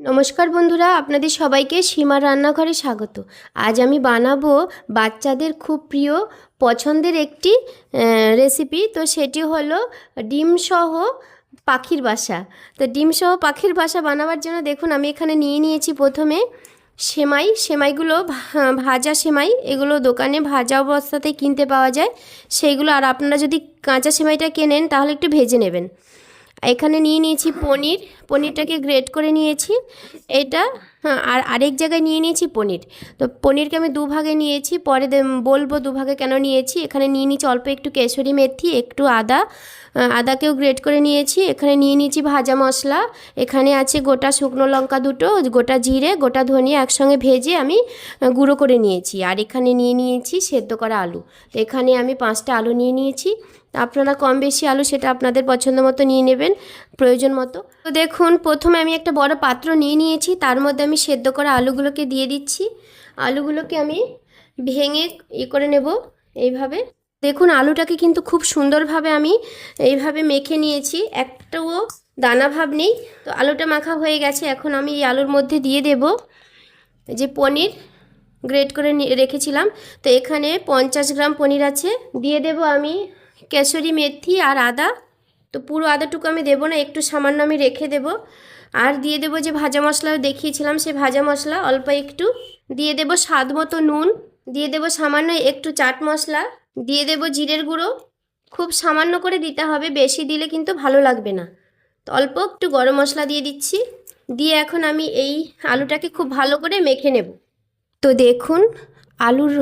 নমস্কার বন্ধুরা, আপনাদের সবাইকে সীমার রান্নাঘরে স্বাগত। আজ আমি বানাবো বাচ্চাদের খুব প্রিয় পছন্দের একটি রেসিপি তো সেটি হলো ডিম সহ পাখির বাসা। তো ডিম সহ পাখির বাসা বানাবার জন্য দেখুন, আমি এখানে নিয়ে নিয়েছি প্রথমে সেমাই। সেমাইগুলো ভাজা সেমাই, এগুলো দোকানে ভাজা অবস্থাতে কিনতে পাওয়া যায়। সেইগুলো, আর আপনারা যদি কাঁচা সেমাইটা কেনেন, তাহলে একটু ভেজে নেবেন। এখানে নিয়ে নিয়েছি পনির। পনিরটাকে গ্রেট করে নিয়েছি। এটা হ্যাঁ আর আরেক জায়গায় নিয়ে নিয়েছি পনির। তো পনিরকে আমি দুভাগে নিয়েছি। পরে বলব দুভাগে কেন নিয়েছি। এখানে নিয়ে নিয়েছি অল্প একটু কেশরি মেথি, একটু আদা। আদাকেও গ্রেট করে নিয়েছি। এখানে নিয়ে নিয়েছি ভাজা মশলা। এখানে আছে গোটা শুকনো লঙ্কা দুটো, গোটা জিরে, গোটা ধনিয়া একসঙ্গে ভেজে আমি গুঁড়ো করে নিয়েছি। আর এখানে নিয়ে নিয়েছি সেদ্ধ করা আলু। তো এখানে আমি পাঁচটা আলু নিয়ে নিয়েছি। আপনারা কম বেশি আলু সেটা আপনাদের পছন্দ মতো নিয়ে নেবেন, প্রয়োজন মতো। তো দেখুন, প্রথমে আমি একটা বড় পাত্র নিয়ে নিয়েছি, তার মধ্যে আমি সেদ্ধ করা আলুগুলোকে দিয়ে দিচ্ছি। আলুগুলোকে আমি ভেঙে ই করে নেব এইভাবে। দেখুন, আলুটাকে কিন্তু খুব সুন্দরভাবে আমি এইভাবে মেখে নিয়েছি, একটাও দানা ভাব নেই। তো আলুটা মাখা হয়ে গেছে, এখন আমি এই আলুর মধ্যে দিয়ে দেব। যে পনির গ্রেট করে রেখেছিলাম, তো এখানে পঞ্চাশ গ্রাম পনির আছে। দিয়ে দেব আমি কেশরি, মেথি আর আদা। তো পুরো আদাটুকু আমি দেবো না, একটু সামান্য আমি রেখে দেব। আর দিয়ে দেবো যে ভাজা মশলা দেখিয়েছিলাম, সে ভাজা মশলা অল্প একটু। দিয়ে দেব স্বাদ মতো নুন, দিয়ে দেব সামান্য একটু চাট মশলা, দিয়ে দেব জিরের গুঁড়ো। খুব সামান্য করে দিতে হবে, বেশি দিলে কিন্তু ভালো লাগবে না। তো অল্প একটু গরম মশলা দিয়ে দিচ্ছি। দিয়ে এখন আমি এই আলুটাকে খুব ভালো করে মেখে নেব। তো দেখুন আলুর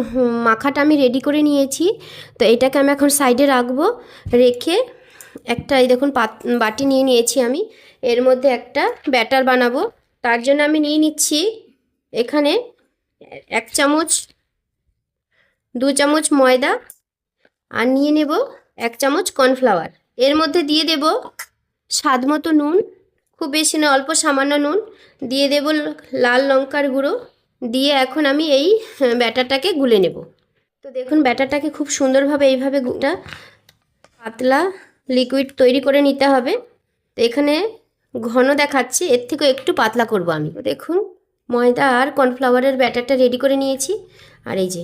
মাখাটা আমি রেডি করে নিয়েছি। তো এটাকে আমি এখন সাইডে রাখব। রেখে একটা, এই দেখুন বাটি নিয়ে নিয়েছি আমি। এর মধ্যে একটা ব্যাটার বানাবো। তার জন্য আমি নিয়ে নিচ্ছি এখানে এক চামচ, দু চামচ ময়দা। আর নিয়ে নেব এক চামচ কর্নফ্লাওয়ার এর মধ্যে দিয়ে দেব স্বাদ মতো নুন। খুব বেশি না, অল্প সামান্য নুন। দিয়ে দেব লাল লঙ্কার গুঁড়ো। দিয়ে এখন আমি এই হ্যাঁ, ব্যাটারটাকে গুলে নেব। তো দেখুন ব্যাটারটাকে খুব সুন্দরভাবে এইভাবে গুটা পাতলা লিকুইড তৈরি করে নিতে হবে। তো এখানে ঘন দেখাচ্ছি এর থেকেও একটু পাতলা করব আমি। দেখুন ময়দা আর কর্নফ্লাওয়ারের ব্যাটারটা রেডি করে নিয়েছি। আর এই যে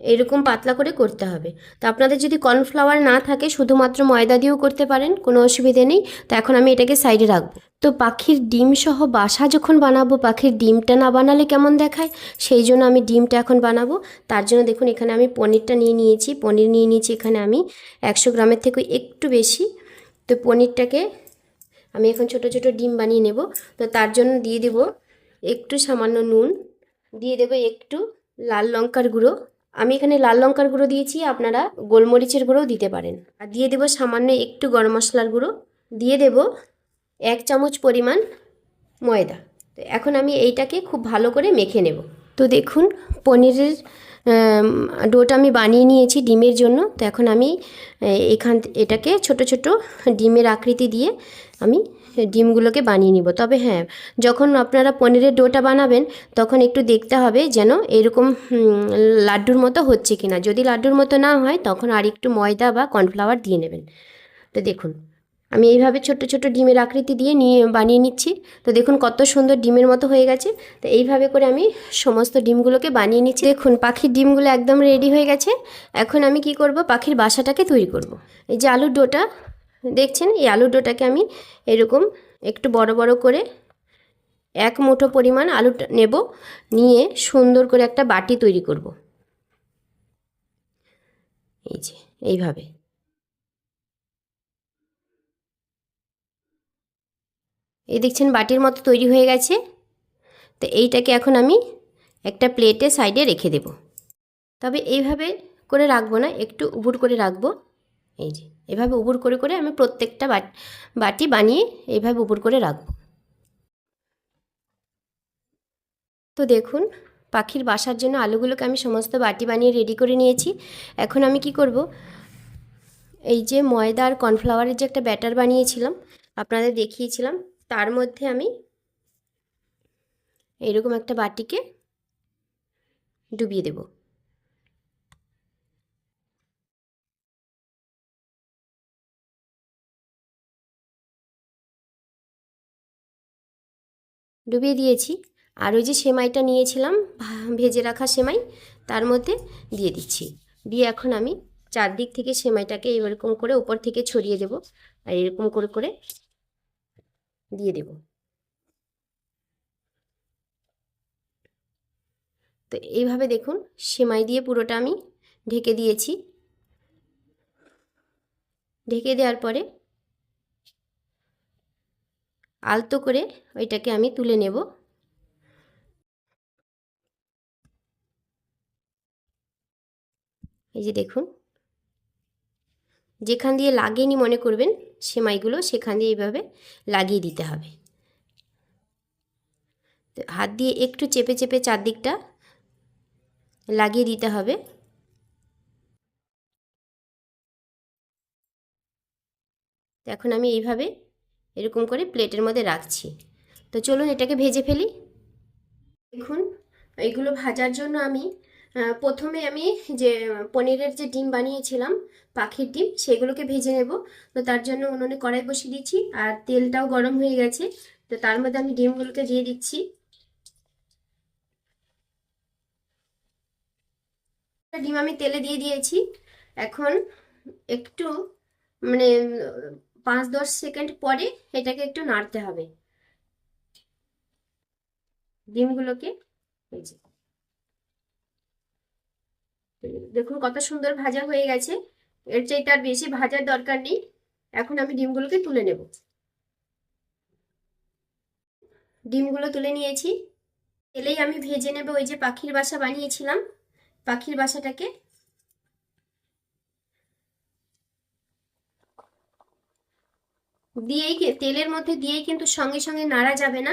এরকম পাতলা করে করতে হবে। তো আপনাদের যদি কর্নফ্লাওয়ার না থাকে, শুধুমাত্র ময়দা দিয়েও করতে পারেন, কোনো অসুবিধে নেই। তো এখন আমি এটাকে সাইডে রাখব। তো পাখির ডিম সহ বাসা যখন বানাবো, পাখির ডিমটা না বানালে কেমন দেখায়? সেই জন্য আমি ডিমটা এখন বানাবো। তার জন্য দেখুন, এখানে আমি পনিরটা নিয়ে নিয়েছি। পনির নিয়ে নিয়েছি এখানে আমি একশো গ্রামের থেকে একটু বেশি। তো পনিরটাকে আমি এখন ছোট ছোট ডিম বানিয়ে নেব। তো তার জন্য দিয়ে দেব একটু সামান্য নুন, দিয়ে দেব একটু লাল লঙ্কার গুঁড়ো। আমি এখানে লাল লঙ্কার গুঁড়ো দিয়েছি, আপনারা গোলমরিচের গুঁড়োও দিতে পারেন। আর দিয়ে দেব সামান্য একটু গরম মশলার গুঁড়ো। দিয়ে দেব এক চামচ পরিমাণ ময়দা। তো এখন আমি এইটাকে খুব ভালো করে মেখে নেব। তো দেখুন, পনিরের ডোটা আমি বানিয়ে নিয়েছি ডিমের জন্য। তো এখন আমি এখান এটাকে ছোট ছোট ডিমের আকৃতি দিয়ে আমি ডিমগুলোকে বানিয়ে নিব। তবে হ্যাঁ যখন আপনারা পনিরের ডোটা বানাবেন, তখন একটু দেখতে হবে যেন এরকম লাড্ডুর মতো হচ্ছে কি না যদি লাড্ডুর মতো না হয়, তখন আর একটু ময়দা বা কর্নফ্লাওয়ার দিয়ে নেবেন। তো দেখুন। আমি এইভাবে ছোট ছোট ডিমের আকৃতি দিয়ে নিয়ে, বানিয়ে নিচ্ছি। তো দেখুন কত সুন্দর ডিমের মতো হয়ে গেছে। তো এইভাবে করে আমি সমস্ত ডিমগুলোকে বানিয়ে নিচ্ছি। দেখুন পাখির ডিমগুলো একদম রেডি হয়ে গেছে। এখন আমি কি করব? পাখির বাসাটাকে তৈরি করব। এই যে আলুর ডোটা, দেখছেন? এই আলুর ডোটাকে আমি এরকম একটু বড় বড় করে এক মুঠো পরিমাণ আলু নেব, নিয়ে সুন্দর করে একটা বাটি তৈরি করব। এই যে, এইভাবে। এই দেখছেন বাটির মতো তৈরি হয়ে গেছে। তো এইটাকে এখন আমি একটা প্লেটে সাইডে রেখে দেব। তবে এইভাবে করে রাখব না, একটু উবুর করে রাখব। এই যে, এভাবে উবুর করে করে আমি প্রত্যেকটা বাটি বানিয়ে এইভাবে উবুর করে রাখব। তো দেখুন, পাখির বাসার জন্য আলুগুলোকে আমি সমস্ত বাটি বানিয়ে রেডি করে নিয়েছি। এখন আমি কি করব? এই যে ময়দা আর কর্নফ্লাওয়ারের যে একটা ব্যাটার বানিয়েছিলাম, আপনাদের দেখিয়েছিলাম। তার মধ্যে আমি এরকম একটা বাটিকে ডুবিয়ে দেব। ডুবিয়ে দিয়েছি। আর ওই যে সেমাইটা নিয়েছিলাম ভেজে রাখা সেমাই, তার মধ্যে দিয়ে দিচ্ছি। দিয়ে এখন আমি চারদিক থেকে সেমাইটাকে এরকম করে উপর থেকে ছড়িয়ে দেব। আর এরকম করে করে দিয়ে দেব। তো এইভাবে দেখুন, সেমাই দিয়ে পুরোটা আমি ঢেকে দিয়েছি। ঢেকে দেওয়ার পরে আলতো করে ওইটাকে আমি তুলে নেব। এই যে দেখুন, যেখান দিয়ে লাগেনি মনে করবেন সেমাইগুলো সেখান এইভাবে লাগিয়ে দিতে হবে। তো হাত দিয়ে একটু চেপে চেপে চারদিকটা লাগিয়ে দিতে হবে। এখন আমি এইভাবে এরকম করে প্লেটের মধ্যে রাখছি। তো চলুন এটাকে ভেজে ফেলি। দেখুন, এইগুলো ভাজার জন্য আমি প্রথমে আমি যে পনিরের যে ডিম বানিয়েছিলাম, পাখির ডিম, সেগুলোকে ভেজে নেব। তো তার জন্য উনুনে কড়াই বসিয়ে দিচ্ছি আর তেলটাও গরম হয়ে গেছে। তো তার মধ্যে আমি ডিমগুলোকে দিয়ে দিচ্ছি। ডিম আমি তেলে দিয়ে দিয়েছি। এখন একটু মানে পাঁচ দশ সেকেন্ড পরে এটাকে একটু নাড়তে হবে। ডিমগুলোকে দেখুন কত সুন্দর ভাজা হয়ে গেছে। এর চাইতে আর বেশি ভাজার দরকার নেই। এখন আমি ডিমগুলোকে তুলে নেব। ডিমগুলো তুলে নিয়েছি। তেলেই আমি ভেজে নেব ওই যে পাখির বাসা বানিয়েছিলাম। পাখির বাসাটাকে। দিয়েই তেলের মধ্যে দিয়েই কিন্তু সঙ্গে সঙ্গে নাড়া যাবে না।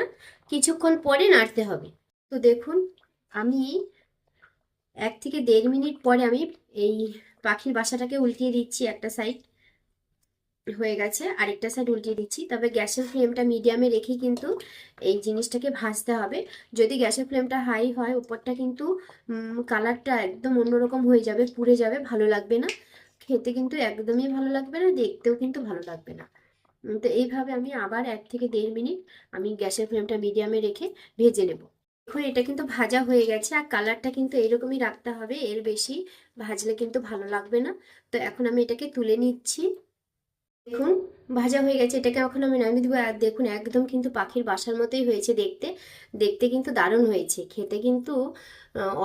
কিছুক্ষণ পরে নাড়তে হবে। তো দেখুন, আমি এক থেকে দেড় মিনিট পরে আমি এই পাখির বাসাটাকে উল্টিয়ে দিচ্ছি একটা সাইড হয়ে গেছে, আরেকটা সাইড উল্টিয়ে দিচ্ছি। তবে গ্যাসের ফ্লেমটা মিডিয়ামে রেখে কিন্তু এই জিনিসটাকে ভাজতে হবে। যদি গ্যাসের ফ্লেমটা হাই হয় উপরটা কিন্তু কালারটা একদম অন্যরকম হয়ে যাবে, পুড়ে যাবে, ভালো লাগবে না। খেতে কিন্তু একদমই ভালো লাগবে না, দেখতেও কিন্তু ভালো লাগবে না। তো এইভাবে আমি আবার এক থেকে দেড় মিনিট আমি গ্যাসের ফ্লেমটা মিডিয়ামে রেখে ভেজে নেব। দেখুন, এটা কিন্তু ভাজা হয়ে গেছে আর কালারটা কিন্তু এরকমই রাখতে হবে, এর বেশি ভাজলে কিন্তু ভালো লাগবে না। তো এখন আমি এটাকে তুলে নিচ্ছি। দেখুন, ভাজা হয়ে গেছে, এটাকে এখন আমি নামিয়ে দেবো। আর দেখুন, একদম কিন্তু পাখির বাসার মতোই হয়েছে দেখতে। দেখতে কিন্তু দারুণ হয়েছে, খেতে কিন্তু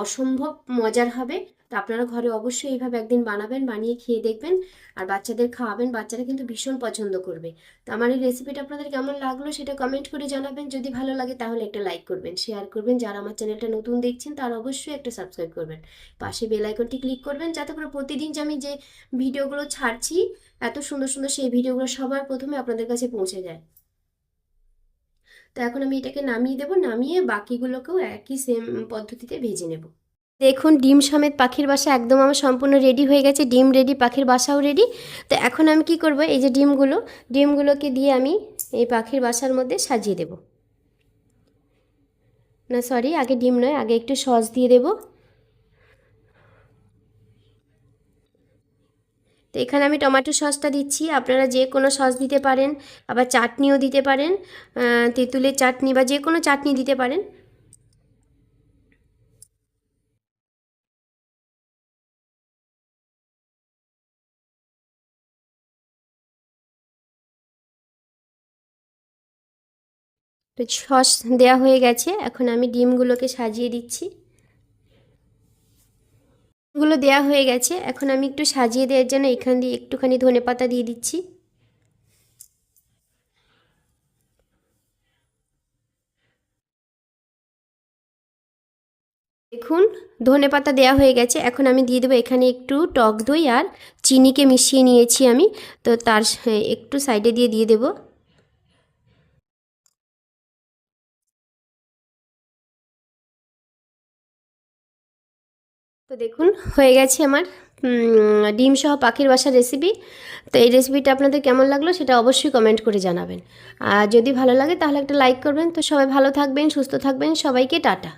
অসম্ভব মজার হবে। তো আপনারা ঘরে অবশ্যই এইভাবে একদিন বানাবেন, বানিয়ে খেয়ে দেখবেন আর বাচ্চাদের খাওয়াবেন। বাচ্চারা কিন্তু ভীষণ পছন্দ করবে। তো আমার এই রেসিপিটা আপনাদের কেমন লাগল সেটা কমেন্ট করে জানাবেন। যদি ভালো লাগে তাহলে একটা লাইক করবেন শেয়ার করবেন। যারা আমার চ্যানেলটা নতুন দেখছেন তারা অবশ্যই একটা সাবস্ক্রাইব করবেন। পাশে বেল আইকনটি ক্লিক করবেন যাতে করে প্রতিদিন যে আমি যে ভিডিওগুলো ছাড়ছি, এত সুন্দর সুন্দর সেই ভিডিওগুলো সবার প্রথমে আপনাদের কাছে পৌঁছে যায়। তো এখন আমি এটাকে নামিয়ে দেবো, নামিয়ে বাকিগুলোকেও একই সেম পদ্ধতিতে ভেজে নেব। দেখুন, ডিম সমেত পাখির বাসা একদম আমার সম্পূর্ণ রেডি হয়ে গেছে, ডিম রেডি পাখির বাসাও রেডি তো এখন আমি কি করব, এই যে ডিমগুলো, ডিমগুলোকে দিয়ে আমি এই পাখির বাসার মধ্যে সাজিয়ে দেব। না সরি আগে ডিম নয়, আগে একটু সস দিয়ে দেব। তো এখানে আমি টমেটো সসটা দিচ্ছি, আপনারা যে কোনো সস দিতে পারেন, আবার চাটনিও দিতে পারেন তেঁতুলের চাটনি বা যে কোনো চাটনি দিতে পারেন। তো সস দেওয়া হয়ে গেছে। এখন আমি ডিমগুলোকে সাজিয়ে দিচ্ছি। ডিমগুলো দেওয়া হয়ে গেছে। এখন আমি একটু সাজিয়ে দেওয়ার জন্য এখান দিয়ে একটুখানি ধনেপাতা দিয়ে দিচ্ছি। দেখুন ধনেপাতা দেওয়া হয়ে গেছে। এখন আমি দিয়ে দেবো এখানে একটু টক দই আর চিনিকে মিশিয়ে নিয়েছি আমি। তো তার একটু সাইডে দিয়ে দিয়ে দেবো। তো দেখুন, হয়ে গেছে আমার ডিম সহ পাখির বাসার রেসিপি তো এই রেসিপিটা আপনাদের কেমন লাগল সেটা অবশ্যই কমেন্ট করে জানাবেন। আর যদি ভালো লাগে তাহলে একটা লাইক করবেন। তো সবাই ভালো থাকবেন, সুস্থ থাকবেন। সবাইকে টাটা।